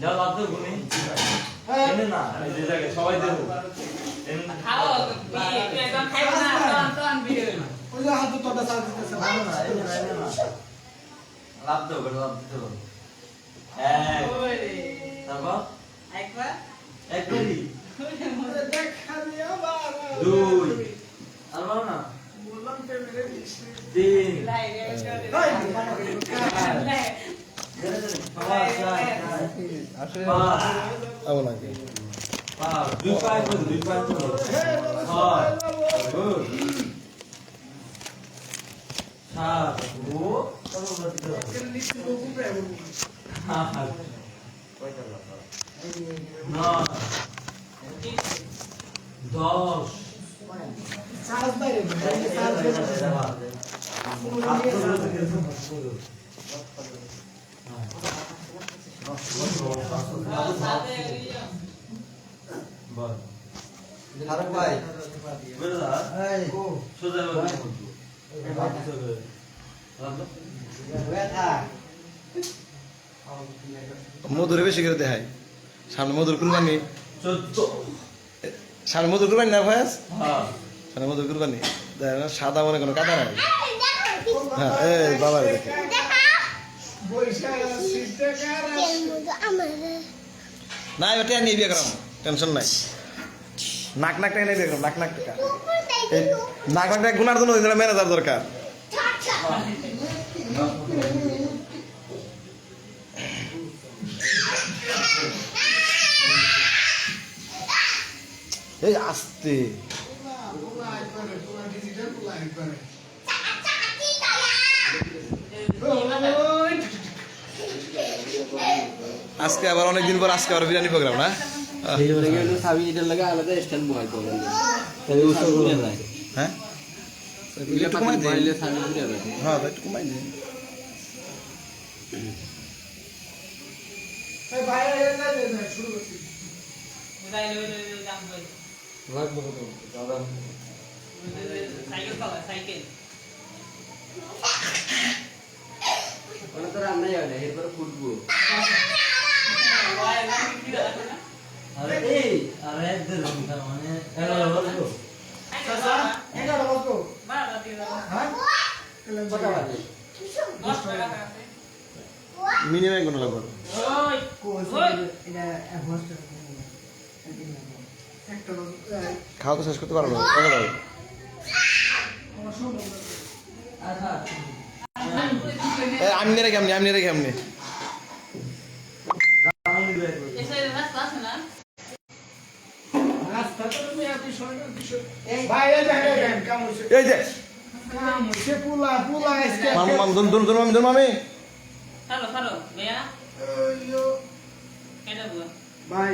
যাও লাভ দেবো নি এনে না যে জায়গায় সবাই দেবো। খাও একদম খাইবো না তখন তখন বিয়ে ওই যে হাতে তোটা চাল দিতেছে না, না, এনে না, এনে না। লাভ দেবো লাভ দিতে হবে। তারপর? একবার। একবারই, দুই, আর বলো না, তিন, দশ চার্জ বাইরে চার্জ বাইরে মধুরে বেশি করে দেখাই। সামনে মধুর কুরবানি। সামনে মধুর কুরবানি না ভয়াস সামনে মধুর কুরবানি। সাদা মনে কোনো কাদা নাই। হ্যাঁ এই বাবা দেখে। না ওটা নিয়ে বিয়ে করাম টেনশন নাই। নাক নাক টাকা নিয়ে বিয়ে করাম নাক নাক টাকা। এই নাক নাক টাকা গুনার জন্য ম্যানেজার দরকার। এই আস্তে। ডিজিটাল লাইভ করে আজকে আবার অনেকদিন পর আজকে আবার বিরিয়ানি প্রোগ্রাম না? হ্যাঁ? হ্যাঁ? হয়ে সাইকেল চালা সাইকেল। ওটা তো রান্নাই হয় না এরপরে ফুটবো। আরে এই আরে একদের তার মানে বলব বাজে টাকা আছে মিনিমাম কোনো লাগবে ওই খাওয়া তো শেষ করতে পারব আমি রেখে আমনি আমি রেখে আমনি আমি বিয়ে করব এসে রাস্তা আছে না রাস্তা তো তুমি এত সময় না বিষয় ভাই এই দেখেন দেখেন কাম হইছে এই যে মাম মাম ধরুন ধরুন ধরুন ভাই